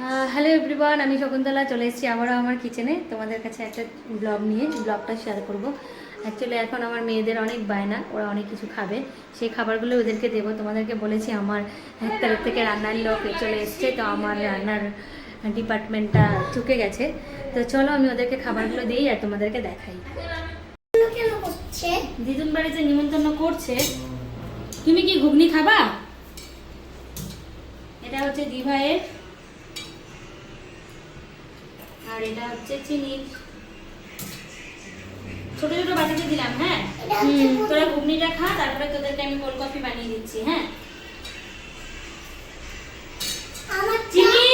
Hello everyone আমি শকুন্তলা, চলে এসেছি আবারও আমার কিচেনে তোমাদের কাছে একটা ব্লগ নিয়ে ব্লগটা শেয়ার করব। অ্যাকচুয়ালি এখন আমার মেয়েদের অনেক বায়না, ওরা অনেক কিছু খাবে। সেই খাবারগুলো ওদেরকে দেবো। তোমাদেরকে বলেছি, আমার এক তারিখ থেকে রান্নার লোক চলে এসছে, তো আমার রান্নার ডিপার্টমেন্টটা চুকে গেছে। তো চলো, আমি ওদেরকে খাবারগুলো দিই আর তোমাদেরকে দেখাই। দিদুন বাড়িতে নিমন্ত্রণ করছে, তুমি কি ঘুগনি খাবা? এটা হচ্ছে দিভাইয়ের আর এটা হচ্ছে চিনি। ছোট ছোট বাটিতে দিলাম হ্যাঁ? তোরা ঘুগনিটা খা তারপরে তোদেরকে আমি কোল্ড কফি বানিয়ে দিচ্ছি হ্যাঁ? চিনি?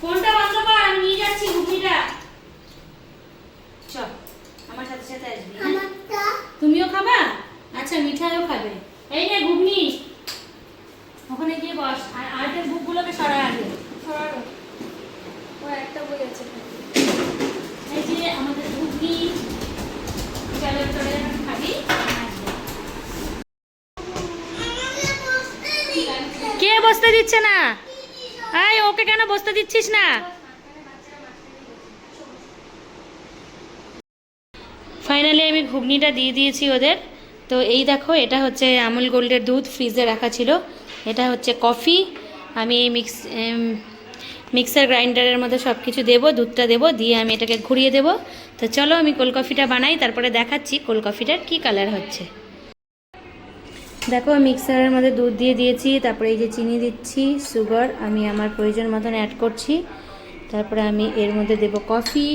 ফোনটা বন্ধ কর আমি নিয়ে যাচ্ছি ঘুগনিটা। চল আমার সাথে সাথে আসবি হ্যাঁ? তুমিও খাবা? আচ্ছা মিঠাইও খাবে। এই নে ঘুগনি। ওখানে গিয়ে বস আর আর্টের বুকগুলোকে সরা আগে সরানো ও একটা বই আছে এই যে আমাদের ঘুগনি চলো তোরা যখন খাবি আসবে। কে বসতে দিচ্ছে না। এই, ওকে কেন বসতে দিচ্ছিস না? ফাইনালি আমি ঘুগনিটা দিয়ে দিয়েছি ওদের। তো এই দেখো, এটা হচ্ছে আমুল গোল্ডের দুধ ফ্রিজে রাখা ছিল। এটা হচ্ছে কফি। আমি এই মিক্স মিক্সার গ্রাইন্ডারের মধ্যে সব কিছু দেবো, দুধটা দেবো, দিয়ে আমি এটাকে ঘুরিয়ে দেবো। তো চলো আমি কোল্ড কফিটা বানাই, তারপরে দেখাচ্ছি কোল্ড কফিটার কী কালার হচ্ছে। দেখো মিক্সারের মধ্যে দুধ দিয়ে দিয়েছি, তারপরে এই যে চিনি দিচ্ছি, সুগার, আমি আমার প্রয়োজন মতন অ্যাড করছি, তারপরে আমি এর মধ্যে দেব কফি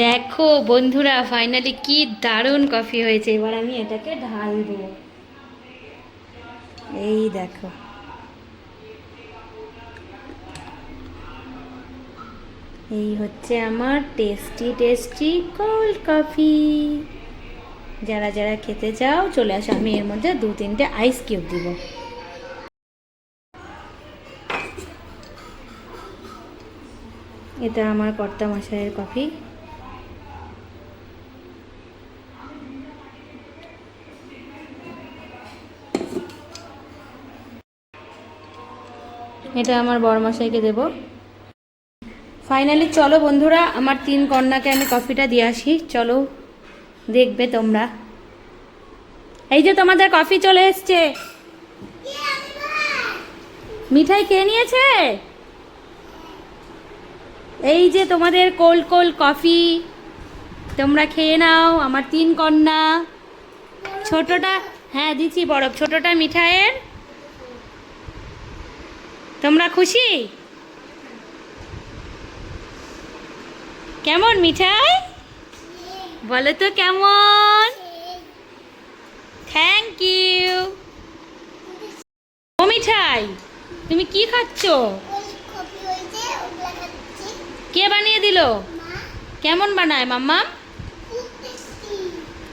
দেখো বন্ধুরা ফাইনালি কি দারুণ কফি হয়েছে, এবার আমি এটাকে ঢালবো। এই দেখো। এই হচ্ছে আমার টেস্টি টেস্টি কোল্ড কফি যারা যারা খেতে চাও, চলে আসো। আমি এর মধ্যে দু, তিনটে আইস কিউব দিব। এটা আমার কর্তা মশাইয়ের কফি এটা আমার বড়মশাইকে দেব। ফাইনালি চলো বন্ধুরা, আমার তিন কন্যাকে আমি কফিটা দিয়ে আসি। চলো। দেখবে তোমরা। এই যে তোমাদের কফি চলে এসছে। মিঠাই কে নিয়েছে? এই যে তোমাদের কোল্ড কোল্ড কফি তোমরা খেয়ে নাও, আমার তিন কন্যা। ছোটটা হ্যাঁ দিচ্ছি বরফ। ছোটটা মিঠাইয়ের। তোমরা খুশি? কেমন মিঠাই? বলো তো কেমন? থ্যাংক ইউ ও মিঠাই তুমি কি খাচ্ছ? কে বানিয়ে দিল? কেমন বানায় মাম্মা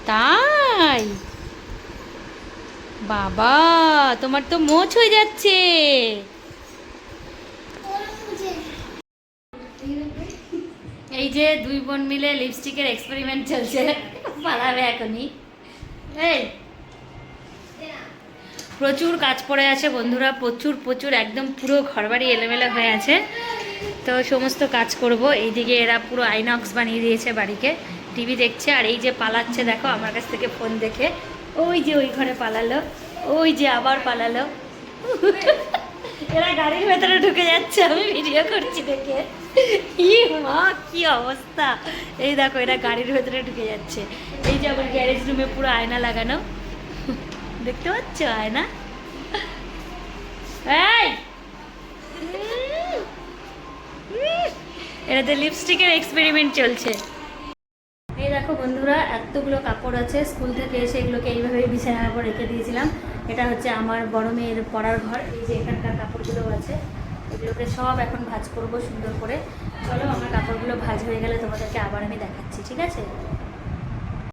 তাই? বাবা, তোমার তো মোচ হয়ে যাচ্ছে। এই যে দুই বোন মিলে লিপস্টিকের এক্সপেরিমেন্ট চলছে। পালাবে এখনই। এই। প্রচুর কাজ পড়ে আছে বন্ধুরা, প্রচুর প্রচুর, একদম পুরো ঘরবাড়ি এলোমেলো হয়ে আছে। তো সমস্ত কাজ করব, এইদিকে এরা পুরো আইনক্স বানিয়ে দিয়েছে বাড়িকে। টিভি দেখছে, আর এই যে পালাচ্ছে, দেখো, আমার কাছ থেকে ফোন দেখে। ওই যে ওই ঘরে পালালো, ওই যে আবার পালালো। এরা গাড়ির ভেতরে ঢুকে যাচ্ছে, আমি ভিডিও করছি দেখে। ই মা, কি অবস্থা? এই দেখো, এরা গাড়ির ভেতরে ঢুকে যাচ্ছে। এই যে আমার গ্যারেজ রুমে পুরো আয়না লাগানো। দেখতে পাচ্ছ আয়না? এই! এটাতে লিপস্টিকের এক্সপেরিমেন্ট চলছে। এই দেখো বন্ধুরা, এতগুলো কাপড় আছে। স্কুল থেকে এসে এগুলোকে এইভাবে বিছানার উপর রেখে দিয়েছিলাম। এটা হচ্ছে আমার বড় মেয়ের পড়ার ঘর। এই যে এখানকার কাপড়গুলো আছে। এগুলোকে সব এখন ভাজ করব সুন্দর করে। চলো, আমার কাপড়গুলো ভাজ হয়ে গেলে তোমাদেরকে আবার আমি দেখাচ্ছি, ঠিক আছে?